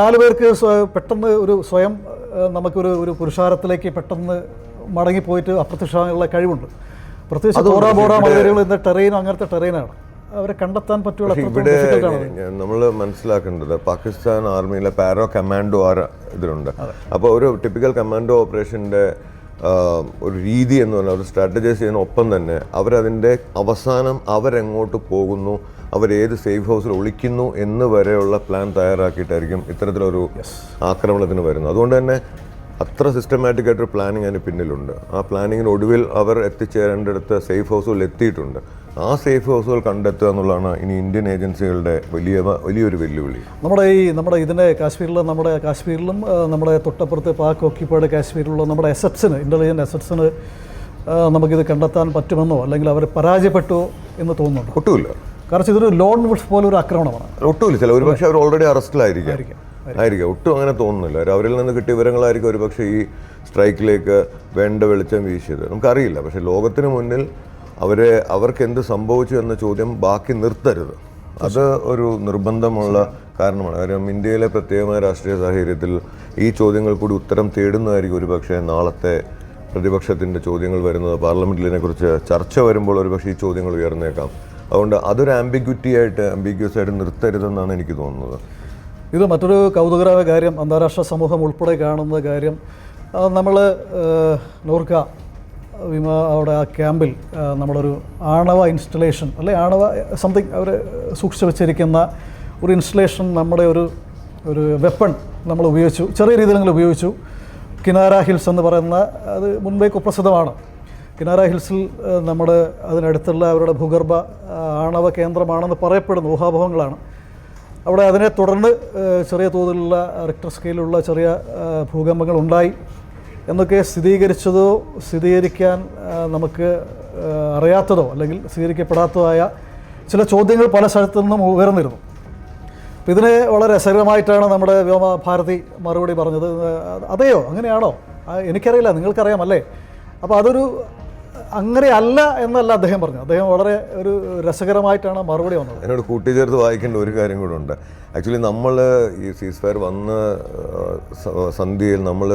നാല് പേർക്ക് പെട്ടെന്ന് ഒരു സ്വയം നമുക്കൊരു ഒരു പുരുഷാരത്തിലേക്ക് പെട്ടെന്ന് മടങ്ങിപ്പോയിട്ട് അപ്രത്യക്ഷമായുള്ള കഴിവുണ്ട്. പ്രത്യേകിച്ച് ബോറ ബോറ മലയാളികൾ ഇന്ന് ടെറൈൻ അങ്ങനത്തെ ടെറൈനാണ് അവരെ കണ്ടെത്താൻ പറ്റുള്ള ഇവിടെ നമ്മൾ മനസ്സിലാക്കേണ്ടത് പാകിസ്ഥാൻ ആർമിയിലെ പാരോ കമാൻഡോ ആറ് ഇതിലുണ്ട്. അപ്പോൾ ഒരു ടിപ്പിക്കൽ കമാൻഡോ ഓപ്പറേഷന്റെ ഒരു രീതി എന്ന് പറഞ്ഞാൽ ഒരു സ്ട്രാറ്റജൈസ് ചെയ്യുന്ന ഒപ്പം തന്നെ അവരതിന്റെ അവസാനം അവരെങ്ങോട്ട് പോകുന്നു അവർ ഏത് സേഫ് ഹൗസിൽ ഒളിക്കുന്നു എന്ന് വരെയുള്ള പ്ലാൻ തയ്യാറാക്കിയിട്ടായിരിക്കും ഇത്തരത്തിലൊരു ആക്രമണത്തിന് വരുന്നത്. അതുകൊണ്ട് തന്നെ അത്ര സിസ്റ്റമാറ്റിക് ആയിട്ടൊരു പ്ലാനിങ് അതിന് പിന്നിലുണ്ട്. ആ പ്ലാനിങ്ങിന് ഒടുവിൽ അവർ എത്തിച്ചേരേണ്ടടുത്ത് സേഫ് ഹൗസുകളിൽ എത്തിയിട്ടുണ്ട്. ആ സേഫ് ഹൗസുകൾ കണ്ടെത്തുക എന്നുള്ളതാണ് ഇനി ഇന്ത്യൻ ഏജൻസികളുടെ വലിയ വലിയൊരു വെല്ലുവിളി. നമ്മുടെ ഈ നമ്മുടെ ഇതിന്റെ കാശ്മീരിൽ നമ്മുടെ കാശ്മീരിലും നമ്മുടെ തൊട്ടപ്പുറത്ത് പാക് ഓക്യുപ്പൈഡ് കാശ്മീരിലുള്ള നമ്മുടെ എസറ്റ്സിന് ഇന്റലിജന്റ് എസറ്റ്സിന് നമുക്കിത് കണ്ടെത്താൻ പറ്റുമെന്നോ അല്ലെങ്കിൽ അവർ പരാജയപ്പെട്ടോ എന്ന് തോന്നുന്നുണ്ട്? ഒട്ടുമില്ല. കാരണം ഇതൊരു ലോൺ വുൾഫ് പോലെ ഒരു ആക്രമണമാണ്. ഒട്ടുമില്ല. ചില ഒരുപക്ഷെ അവർ ഓൾറെഡി അറസ്റ്റിലായിരിക്കും ആയിരിക്കും. ഒട്ടും അങ്ങനെ തോന്നുന്നില്ല. അവർ അവരിൽ നിന്ന് കിട്ടിയ വിവരങ്ങളായിരിക്കും ഒരുപക്ഷെ ഈ സ്ട്രൈക്കിലേക്ക് വേണ്ട വെളിച്ചം വീശിയത്. നമുക്കറിയില്ല. പക്ഷേ ലോകത്തിന് മുന്നിൽ അവരെ അവർക്ക് എന്ത് സംഭവിച്ചു എന്ന ചോദ്യം ബാക്കി നിർത്തരുത്. അത് ഒരു നിർബന്ധമുള്ള കാരണമാണ്. കാര്യം ഇന്ത്യയിലെ പ്രത്യേകമായ രാഷ്ട്രീയ സാഹചര്യത്തിൽ ഈ ചോദ്യങ്ങൾ കൂടി ഉത്തരം തേടുന്നതായിരിക്കും ഒരുപക്ഷെ നാളത്തെ പ്രതിപക്ഷത്തിന്റെ ചോദ്യങ്ങൾ വരുന്നത്. പാർലമെന്റിൽ ചർച്ച വരുമ്പോൾ ഒരുപക്ഷെ ഈ ചോദ്യങ്ങൾ ഉയർന്നേക്കാം. അതുകൊണ്ട് അതൊരു ആംബിഗ്വിറ്റി ആയിട്ട് ആംബിഗ്വസ് ആയിട്ട് നിർത്തരുതെന്നാണ് എനിക്ക് തോന്നുന്നത്. ഇത് മറ്റൊരു കൗതുകരമായ കാര്യം. അന്താരാഷ്ട്ര സമൂഹം ഉൾപ്പെടെ കാണുന്ന കാര്യം. നമ്മൾ നോർക്ക വിമാ അവിടെ ആ ക്യാമ്പിൽ നമ്മളൊരു ആണവ ഇൻസ്റ്റലേഷൻ അല്ലെ? ആണവ സംതിങ് അവർ സൂക്ഷിച്ചു വെച്ചിരിക്കുന്ന ഒരു ഇൻസ്റ്റലേഷൻ നമ്മുടെ ഒരു ഒരു വെപ്പൺ നമ്മൾ ഉപയോഗിച്ചു ചെറിയ രീതിയിലെങ്കിലും ഉപയോഗിച്ചു. കിനാര ഹിൽസ് എന്ന് പറയുന്ന അത് മുൻപേ കുപ്രസിദ്ധമാണ്. കിനാര ഹിൽസിൽ നമ്മുടെ അതിനടുത്തുള്ള അവരുടെ ഭൂഗർഭ ആണവ കേന്ദ്രമാണെന്ന് പറയപ്പെടുന്ന ഊഹാഭവങ്ങളാണ് അവിടെ അതിനെ തുടർന്ന് ചെറിയ തോതിലുള്ള റിക്ടർ സ്കെയിലുള്ള ചെറിയ ഭൂകമ്പങ്ങൾ ഉണ്ടായി. എന്നൊക്കെ സ്ഥിരീകരിച്ചതോ സ്ഥിരീകരിക്കാൻ നമുക്ക് അറിയാത്തതോ അല്ലെങ്കിൽ സ്ഥിരീകരിക്കപ്പെടാത്തതായ ചില ചോദ്യങ്ങൾ പല സ്ഥലത്തു നിന്നും ഉയർന്നിരുന്നു. അപ്പോൾ ഇതിന് വളരെ രസകരമായിട്ടാണ് നമ്മുടെ വ്യോമ ഭാരതി മറുപടി പറഞ്ഞത്. അതെയോ? അങ്ങനെയാണോ? എനിക്കറിയില്ല. നിങ്ങൾക്കറിയാമല്ലേ? അപ്പോൾ അതൊരു അങ്ങനെ അല്ല എന്നല്ല അദ്ദേഹം പറഞ്ഞു അദ്ദേഹം വളരെ ഒരു രസകരമായിട്ടാണ് മറുപടി വന്നത്. എന്നോട് കൂട്ടിച്ചേർത്ത് വായിക്കേണ്ട ഒരു കാര്യം കൂടെ ഉണ്ട്. ആക്ച്വലി നമ്മൾ ഈ സീസ് ഫയർ വന്ന സന്ധ്യയിൽ നമ്മൾ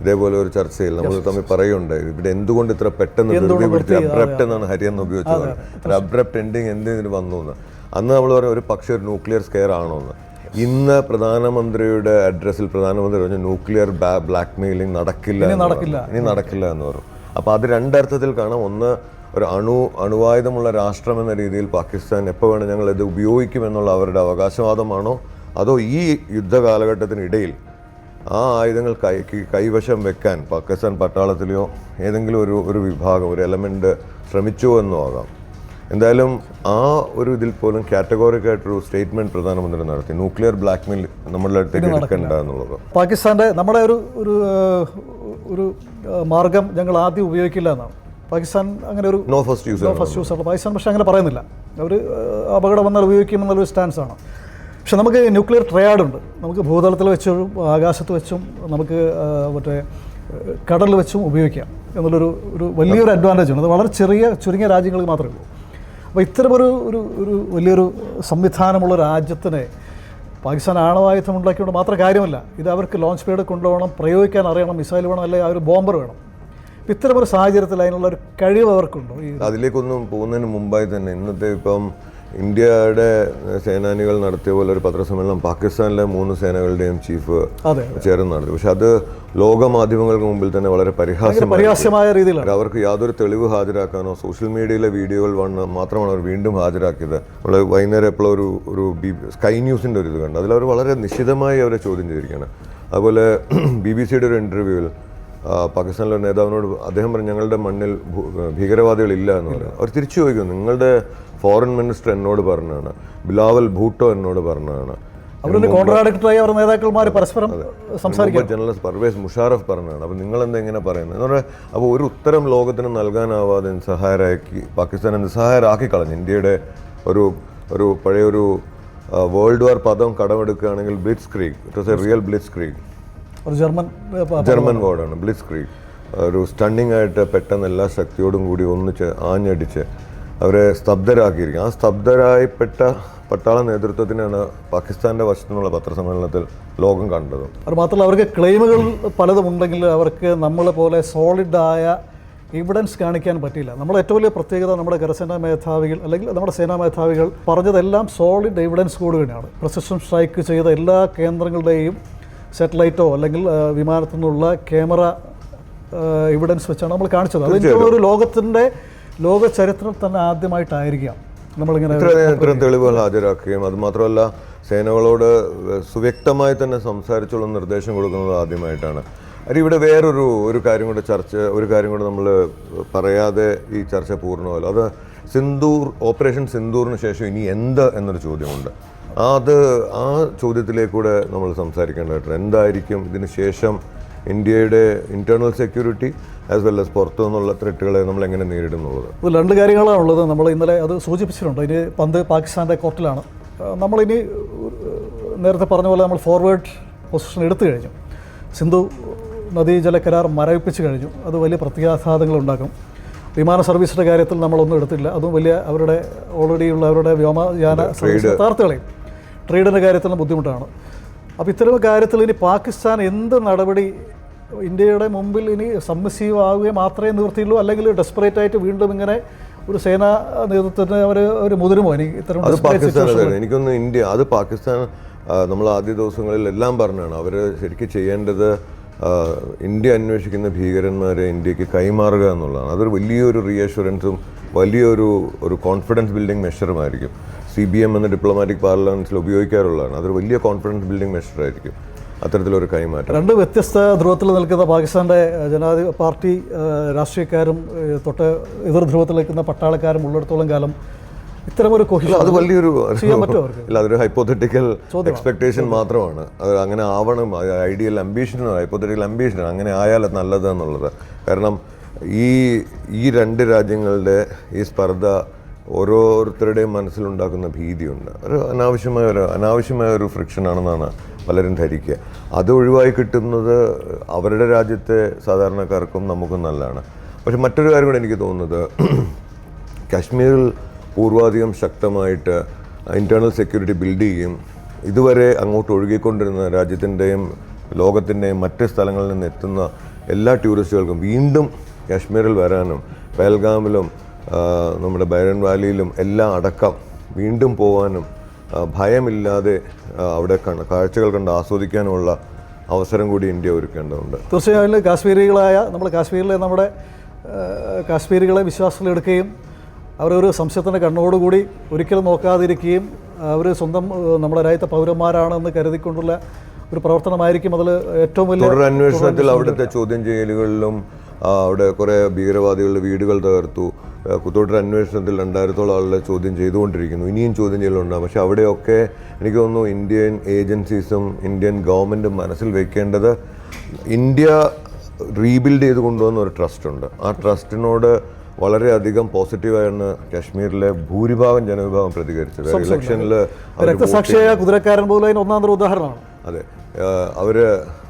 ഇതേപോലെ ഒരു ചർച്ചയിൽ നമ്മൾ തമ്മിൽ പറയുണ്ടായി ഇവിടെ എന്തുകൊണ്ട് ഇത്ര പെട്ടെന്ന് ധൃതി പിടിച്ച് അബ്രപ്റ്റ് എന്നാണ് ഹരിയെന്ന് ഉപയോഗിച്ചത് ഒരു അബ്രപ്റ്റ് എൻഡിങ് എന്തിനു വന്നു എന്ന്. അന്ന് നമ്മൾ പറഞ്ഞു ഒരു പക്ഷേ ഒരു ന്യൂക്ലിയർ സ്കെയർ ആണോ എന്ന്. ഇന്ന് പ്രധാനമന്ത്രിയുടെ അഡ്രസ്സിൽ പ്രധാനമന്ത്രി പറഞ്ഞു ന്യൂക്ലിയർ ബ്ലാക്ക് മെയിലിംഗ് നടക്കില്ല. ഇനി നടക്കില്ല. എന്ന് പറഞ്ഞു. അപ്പോൾ അത് രണ്ടർത്ഥത്തിൽ കാണാം. ഒന്ന് ഒരു അണു അണുവായുധമുള്ള രാഷ്ട്രം എന്ന രീതിയിൽ പാകിസ്ഥാൻ എപ്പോൾ വേണം ഞങ്ങൾ ഇത് ഉപയോഗിക്കുമെന്നുള്ള അവരുടെ അവകാശവാദമാണോ? അതോ ഈ യുദ്ധ കാലഘട്ടത്തിനിടയിൽ ആ ആയുധങ്ങൾ കൈ കൈവശം വെക്കാൻ പാകിസ്ഥാൻ പട്ടാളത്തിലെയോ ഏതെങ്കിലും ഒരു ഒരു വിഭാഗം ഒരു എലമെന്റ് ശ്രമിച്ചു എന്നോ ആകാം. എന്തായാലും ആ ഒരു ഇതിൽ പോലും കാറ്റഗോറിക്കായിട്ടൊരു സ്റ്റേറ്റ്മെന്റ് പ്രധാനമന്ത്രി നടത്തി. ന്യൂക്ലിയർ ബ്ലാക്ക് മെയിൽ നമ്മളുടെ അടുത്തേക്ക് എടുക്കേണ്ട എന്നുള്ളത്. പാകിസ്ഥാന്റെ നമ്മുടെ ഒരു ഒരു ഒരു മാർഗം ഞങ്ങൾ ആദ്യം ഉപയോഗിക്കില്ല എന്നാണ്. പാകിസ്ഥാൻ അങ്ങനെ ഒരു no first use first use ആണ് പാകിസ്ഥാൻ പക്ഷേ അങ്ങനെ പറയുന്നില്ല. അവർ അപകടം വന്നാൽ ഉപയോഗിക്കുമെന്നുള്ളൊരു സ്റ്റാൻസാണ് പക്ഷെ നമുക്ക് ന്യൂക്ലിയർ ട്രയാഡുണ്ട് നമുക്ക് ഭൂതലത്തിൽ വെച്ചും ആകാശത്ത് വെച്ചും നമുക്ക് മറ്റേ കടലിൽ വെച്ചും ഉപയോഗിക്കാം എന്നുള്ളൊരു ഒരു വലിയൊരു അഡ്വാന്റേജ് ഉണ്ട്. അത് വളരെ ചെറിയ ചുരുങ്ങിയ രാജ്യങ്ങൾക്ക് മാത്രമേ ഉള്ളൂ. അപ്പോൾ ഇത്തരമൊരു ഒരു ഒരു വലിയൊരു സംവിധാനമുള്ള രാജ്യത്തിനെ പാകിസ്ഥാൻ ആണവായുധം ഉണ്ടാക്കിയോണ്ട് മാത്രം കാര്യമല്ല. ഇത് അവർക്ക് ലോഞ്ച് പേഡ് കൊണ്ടുപോകണം പ്രയോഗിക്കാൻ അറിയണം മിസൈൽ വേണം അല്ലെങ്കിൽ ആ ഒരു ബോംബർ വേണം. ഇത്തരമൊരു സാഹചര്യത്തിൽ അതിനുള്ള ഒരു കഴിവ് അവർക്കുണ്ടോ? അതിലേക്കൊന്നും പോകുന്നതിന് മുമ്പായി തന്നെ ഇന്നത്തെ ഇപ്പം ഇന്ത്യയുടെ സേനാനികൾ നടത്തിയ പോലെ ഒരു പത്രസമ്മേളനം പാകിസ്ഥാനിലെ മൂന്ന് സേനകളുടെയും ചീഫ് ചേർന്ന് നടത്തി. പക്ഷെ അത് ലോകമാധ്യമങ്ങൾക്ക് മുമ്പിൽ തന്നെ വളരെ പരിഹാസ്യമായി പരിഹാസ്യമായ രീതിയിലാണ്. അവർക്ക് യാതൊരു തെളിവ് ഹാജരാക്കാനോ സോഷ്യൽ മീഡിയയിലെ വീഡിയോകൾ വന്ന് മാത്രമാണ് അവർ വീണ്ടും ഹാജരാക്കിയത്. നമ്മൾ വൈകുന്നേരം എപ്പോഴും ഒരു ഒരു ബി സ്കൈ ന്യൂസിന്റെ ഒരു ഇത് കണ്ടു. അതിൽ അവർ വളരെ നിശിതമായി അവരെ ചോദ്യം ചെയ്തിരിക്കുകയാണ്. അതുപോലെ ബി ബി സിയുടെ ഒരു ഇന്റർവ്യൂവിൽ പാകിസ്ഥാനിലെ നേതാവിനോട് അദ്ദേഹം പറഞ്ഞു ഞങ്ങളുടെ മണ്ണിൽ ഭീകരവാദികളില്ല എന്ന് പറഞ്ഞു. അവർ തിരിച്ചു ചോദിക്കുന്നു നിങ്ങളുടെ ഫോറിൻ മിനിസ്റ്റർ എന്നോട് പറഞ്ഞാണ് ബിലാവൽ ഭൂട്ടോ എന്നോട് പറഞ്ഞതാണ്. അവരുടെ കോൺട്രാഡിക്ടറായി അവർ നേതാക്കന്മാർ പരസ്പരം സംസാരിക്കും പർവേസ് മുഷാറഫ് പറഞ്ഞതാണ് അപ്പോൾ നിങ്ങൾ എന്താ ഇങ്ങനെ പറയുന്നത്? എന്ന് പറഞ്ഞാൽ അപ്പോൾ ഒരു ഉത്തരം ലോകത്തിന് നൽകാനാവാതെ നിസ്സഹായരാക്കി പാകിസ്ഥാനെ നിസ്സഹായരാക്കി കളഞ്ഞു ഇന്ത്യയുടെ ഒരു ഒരു പഴയൊരു വേൾഡ് വാർ പദം കടമെടുക്കുകയാണെങ്കിൽ blitzkrieg it was a real blitzkrieg ഒരു ജർമ്മൻ ജർമ്മൻ വേർഡാണ് ബ്ലിസ് ക്രീഡ് ഒരു സ്റ്റണ്ണിങ് ആയിട്ട് പെട്ടെന്ന് എല്ലാ ശക്തിയോടും കൂടി ഒന്നിച്ച് ആഞ്ഞടിച്ച് അവരെ സ്തബ്ധരാക്കിയിരിക്കും ആ സ്തബ്ധരായിപ്പെട്ട പട്ടാള നേതൃത്വത്തിനാണ് പാകിസ്ഥാന്റെ വശത്തു നിന്നുള്ള പത്രസമ്മേളനത്തിൽ ലോകം കണ്ടത്. അത് മാത്രമല്ല അവർക്ക് ക്ലെയിമുകൾ പലതും ഉണ്ടെങ്കിൽ അവർക്ക് നമ്മളെ പോലെ സോളിഡായ എവിഡൻസ് കാണിക്കാൻ പറ്റില്ല. നമ്മൾ ഏറ്റവും വലിയ പ്രത്യേകത നമ്മുടെ കരസേനാ മേധാവികൾ അല്ലെങ്കിൽ നമ്മുടെ സേനാ മേധാവികൾ പറഞ്ഞതെല്ലാം സോളിഡ് എവിഡൻസ് കൂടി തന്നെയാണ്. പ്രസിഷൻ സ്ട്രൈക്ക് ചെയ്ത എല്ലാ കേന്ദ്രങ്ങളുടെയും സാറ്റലൈറ്റോ അല്ലെങ്കിൽ വിമാനത്തിൽ നിന്നുള്ള ക്യാമറ എവിഡൻസ് വെച്ചാണ് നമ്മൾ കാണിച്ചത്. അത് ഒരു ലോകത്തിന്റെ ലോക ചരിത്രം തന്നെ ആദ്യമായിട്ടായിരിക്കാം നമ്മളിങ്ങനെ ഇത്രയും തെളിവുകൾ ഹാജരാക്കുകയും അതുമാത്രമല്ല സേനകളോട് സുവ്യക്തമായി തന്നെ സംസാരിച്ചുള്ള നിർദ്ദേശം കൊടുക്കുന്നത് ആദ്യമായിട്ടാണ്. അത് ഇവിടെ വേറൊരു ഒരു കാര്യം കൂടെ ചർച്ച ഒരു കാര്യം കൂടെ നമ്മൾ പറയാതെ ഈ ചർച്ച പൂർണമല്ല. അത് സിന്ദൂർ ഓപ്പറേഷൻ സിന്ദൂറിന് ശേഷം ഇനി എന്ത് എന്നൊരു ചോദ്യമുണ്ട്. അത് ആ ചോദ്യത്തിലേക്കൂടെ നമ്മൾ സംസാരിക്കേണ്ടതായിട്ടുണ്ട് എന്തായിരിക്കും ഇതിന് ശേഷം ഇന്ത്യയുടെ internal security as well as പുറത്തു നിന്നുള്ള ത്രെട്ടുകളെ നമ്മൾ എങ്ങനെ നേരിടും എന്നുള്ളത് ഇപ്പോൾ രണ്ട് കാര്യങ്ങളാണുള്ളത്. നമ്മൾ ഇന്നലെ അത് സൂചിപ്പിച്ചിട്ടുണ്ട്. ഇനി പന്ത് പാകിസ്ഥാന്റെ കോർട്ടിലാണ്. നമ്മളിനി നേരത്തെ പറഞ്ഞ പോലെ നമ്മൾ ഫോർവേഡ് പൊസിഷൻ എടുത്തു കഴിഞ്ഞു. സിന്ധു നദീജല കരാർ മരവിപ്പിച്ച് കഴിഞ്ഞു. അത് വലിയ പ്രത്യാഘാതങ്ങൾ ഉണ്ടാക്കും. വിമാന സർവീസിന്റെ കാര്യത്തിൽ നമ്മളൊന്നും എടുത്തില്ല. അതും വലിയ അവരുടെ ഓൾറെഡി ഉള്ള അവരുടെ വ്യോമയാന സർവീസ് താർത്തുകളെയും ട്രേഡിന്റെ കാര്യത്തിലും ബുദ്ധിമുട്ടാണ്. അപ്പോൾ ഇത്തരം കാര്യത്തിൽ ഇനി പാകിസ്ഥാൻ എന്ത് നടപടി ഇന്ത്യയുടെ മുമ്പിൽ ഇനി സബ്മിസീവ് ആവുകയെ മാത്രമേ നിവൃത്തിയുള്ളൂ അല്ലെങ്കിൽ ഡെസ്പറേറ്റ് ആയിട്ട് വീണ്ടും ഇങ്ങനെ ഒരു സേനാ നേതൃത്വത്തിന് അവർ ഒരു മുതിരുമോ ഇനി ഇത്തരം അത് പാകിസ്ഥാൻ എനിക്കൊന്ന് ഇന്ത്യ അത് പാകിസ്ഥാൻ നമ്മൾ ആദ്യ ദിവസങ്ങളിൽ എല്ലാം പറഞ്ഞാണ്. അവർ ശരിക്കും ചെയ്യേണ്ടത് ഇന്ത്യ അന്വേഷിക്കുന്ന ഭീകരന്മാരെ ഇന്ത്യയ്ക്ക് കൈമാറുക എന്നുള്ളതാണ്. അതൊരു വലിയൊരു റീഅഷുറൻസും വലിയൊരു ഒരു കോൺഫിഡൻസ് ബിൽഡിംഗ് മെഷറുമായിരിക്കും സി ബി എം എന്ന ഡിപ്ലോമാറ്റിക് പാർലമെൻസിൽ ഉപയോഗിക്കാറുള്ളതാണ്. അതൊരു വലിയ കോൺഫിഡൻസ് ബിൽഡിംഗ് മെഷറായിരിക്കും അത്തരത്തിലൊരു കൈമാറ്റം. രണ്ട് വ്യത്യസ്ത ധ്രുവത്തിൽ നിൽക്കുന്ന പാകിസ്ഥാന്റെ ജനാധി പാർട്ടി രാഷ്ട്രീയക്കാരും തൊട്ട് എതിർ ധ്രുവത്തിൽ നിൽക്കുന്ന പട്ടാളക്കാരും ഉള്ളിടത്തോളം കാലം ഇത്തരമൊരു അത് വലിയൊരു? ഇല്ല അതൊരു ഹൈപ്പോത്തറ്റിക്കൽ എക്സ്പെക്ടേഷൻ മാത്രമാണ്. അത് അങ്ങനെ ആവണം ഐഡിയൽ അംബീഷനും ഹൈപ്പോത്തറ്റിക്കൽ അംബീഷനാണ് അങ്ങനെ ആയാൽ അത് നല്ലത് എന്നുള്ളത്. കാരണം ഈ ഈ രണ്ട് രാജ്യങ്ങളുടെ ഈ സ്പർദ്ധ ഓരോരുത്തരുടെയും മനസ്സിലുണ്ടാക്കുന്ന ഭീതിയുണ്ട്. ഒരു അനാവശ്യമായ ഒരു അനാവശ്യമായ ഒരു ഫ്രിക്ഷൻ ആണെന്നാണ് പലരും ധരിക്കുക. അത് ഒഴിവായി കിട്ടുന്നത് അവരുടെ രാജ്യത്തെ സാധാരണക്കാർക്കും നമുക്കും നല്ലതാണ്. പക്ഷെ മറ്റൊരു കാര്യം കൂടെ എനിക്ക് തോന്നുന്നത് കാശ്മീരിൽ പൂർവാധികം ശക്തമായിട്ട് ഇന്റേർണൽ സെക്യൂരിറ്റി ബിൽഡ് ചെയ്യും. ഇതുവരെ അങ്ങോട്ട് ഒഴുകിക്കൊണ്ടിരുന്ന രാജ്യത്തിന്റെയും ലോകത്തിന്റെയും മറ്റ് സ്ഥലങ്ങളിൽ നിന്ന് എത്തുന്ന എല്ലാ ടൂറിസ്റ്റുകൾക്കും വീണ്ടും കാശ്മീരിൽ വരാനും പേൽഗാമിലും നമ്മുടെ ബൈരൻ വാലിയിലും എല്ലാം അടക്കം വീണ്ടും പോകാനും ഭയമില്ലാതെ അവിടെ കണ്ട് കാഴ്ചകൾ കണ്ട് ആസ്വദിക്കാനുമുള്ള അവസരം കൂടി ഇന്ത്യ ഒരുക്കേണ്ടതുണ്ട്. തീർച്ചയായും കാശ്മീരികളായ നമ്മൾ കാശ്മീരിലെ നമ്മുടെ കാശ്മീരികളെ വിശ്വാസത്തിലെടുക്കുകയും അവരൊരു സംശയത്തിന്റെ കണ്ണോടുകൂടി ഒരിക്കലും നോക്കാതിരിക്കുകയും അവർ സ്വന്തം നമ്മുടെ രാജ്യത്തെ പൗരന്മാരാണെന്ന് കരുതിക്കൊണ്ടുള്ള ഒരു പ്രവർത്തനമായിരിക്കും അതിൽ ഏറ്റവും വലിയ തുടർ അന്വേഷണത്തിൽ അവിടുത്തെ ചോദ്യം ചെയ്യലുകളിലും അവിടെ കുറേ ഭീകരവാദികളുടെ വീടുകൾ തകർത്തു. തുടർ അന്വേഷണത്തിൽ രണ്ടായിരത്തോളം ആളുകളെ ചോദ്യം ചെയ്തുകൊണ്ടിരിക്കുന്നു. ഇനിയും ചോദ്യം ചെയ്യലുണ്ടാകും പക്ഷെ അവിടെയൊക്കെ എനിക്ക് തോന്നുന്നു ഇന്ത്യൻ ഏജൻസീസും ഇന്ത്യൻ ഗവൺമെന്റും മനസ്സിൽ വെക്കേണ്ടത് ഇന്ത്യ റീബിൽഡ് ചെയ്ത് കൊണ്ടുവന്ന ഒരു ട്രസ്റ്റുണ്ട്. ആ ട്രസ്റ്റിനോട് വളരെയധികം പോസിറ്റീവായാണ് കാശ്മീരിലെ ഭൂരിഭാഗം ജനവിഭാഗം പ്രതികരിച്ചത്. ഇലക്ഷനിൽ രക്തസാക്ഷിയായ കുതിരക്കാരൻ പോലും അതിന് ഒന്നാം ഉദാഹരണമാണ്. അതെ. അവർ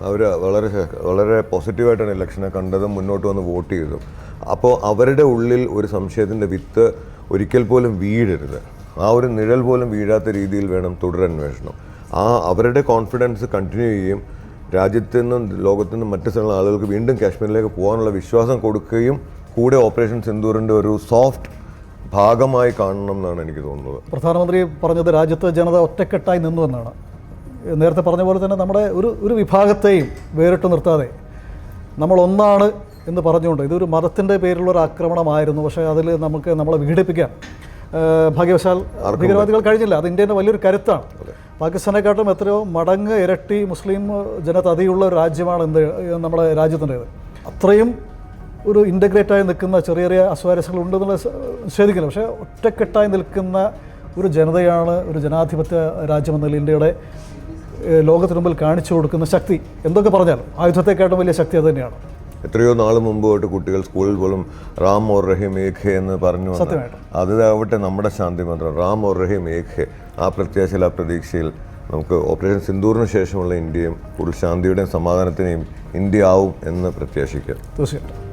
അവർ വളരെ വളരെ പോസിറ്റീവായിട്ടാണ് ഇലക്ഷനെ കണ്ടതും മുന്നോട്ട് വന്ന് വോട്ട് ചെയ്തതും. അപ്പോൾ അവരുടെ ഉള്ളിൽ ഒരു സംശയത്തിന്റെ വിത്ത് ഒരിക്കൽ പോലും വീഴരുത്. ആ ഒരു നിഴൽ പോലും വീഴാത്ത രീതിയിൽ വേണം തുടരന്വേഷണം ആ അവരുടെ കോൺഫിഡൻസ് കണ്ടിന്യൂ ചെയ്യും രാജ്യത്തു നിന്നും ലോകത്തു നിന്നും മറ്റ് സ്ഥലങ്ങളിലെ ആളുകൾക്ക് വീണ്ടും കാശ്മീരിലേക്ക് പോകാനുള്ള വിശ്വാസം കൊടുക്കുകയും കൂടെ ഓപ്പറേഷൻ സിന്ദൂറിന്റെ ഒരു സോഫ്റ്റ് ഭാഗമായി കാണണം എന്നാണ് എനിക്ക് തോന്നുന്നത്. പ്രധാനമന്ത്രി പറഞ്ഞത് രാജ്യത്തെ ജനത ഒറ്റക്കെട്ടായി നിന്നു എന്നാണ് നേരത്തെ പറഞ്ഞ പോലെ തന്നെ നമ്മുടെ ഒരു ഒരു വിഭാഗത്തെയും വേറിട്ട് നിർത്താതെ നമ്മൾ ഒന്നാണ് എന്ന് പറഞ്ഞുകൊണ്ട് ഇതൊരു മതത്തിന്റെ പേരിലുള്ള ഒരു ആക്രമണമായിരുന്നു. പക്ഷേ അതിൽ നമുക്ക് നമ്മളെ വിഘടിപ്പിക്കാൻ ഭാഗ്യവശാൽ ഭീകരവാദികൾ കഴിഞ്ഞില്ല. അത് ഇന്ത്യന്റെ വലിയൊരു കരുത്താണ്. പാകിസ്ഥാനെക്കാട്ടും എത്രയോ മടങ്ങ് ഇരട്ടി മുസ്ലിം ജനത അതിയുള്ള ഒരു രാജ്യമാണ് എന്ത് നമ്മുടെ രാജ്യത്തിന്റേത്. അത്രയും ഒരു ഇന്റഗ്രേറ്റായി നിൽക്കുന്ന ചെറിയ ചെറിയ അസ്വാരസ്യങ്ങൾ ഉണ്ടെന്നുള്ള നിഷേധിക്കില്ല പക്ഷേ ഒറ്റക്കെട്ടായി നിൽക്കുന്ന ഒരു ജനതയാണ് ഒരു ജനാധിപത്യ രാജ്യമെന്ന ഇന്ത്യയുടെ ലോകത്തിന് മുമ്പിൽ കാണിച്ചു കൊടുക്കുന്ന ശക്തി എന്തൊക്കെ പറഞ്ഞാലും ആയുധത്തെക്കാട്ടും വലിയ ശക്തി അത് തന്നെയാണ്. എത്രയോ നാൾ മുമ്പ് തൊട്ട് കുട്ടികൾ സ്കൂളിൽ പോലും റാം ഓർ റഹീം ഏഖെ എന്ന് പറഞ്ഞു വന്ന- സത്യമായിട്ടും. അത് ആവട്ടെ നമ്മുടെ ശാന്തി മന്ത്രം റാം ഓർ റഹീം ഏഖെ ആ പ്രത്യാശയിൽ ആ പ്രതീക്ഷയിൽ നമുക്ക് ഓപ്പറേഷൻ സിന്ദൂറിന് ശേഷമുള്ള ഇന്ത്യയും കൂടുതൽ ശാന്തിയുടെയും സമാധാനത്തിനെയും ഇന്ത്യ ആവും എന്ന് പ്രത്യാശിക്കാം. തീർച്ചയായിട്ടും.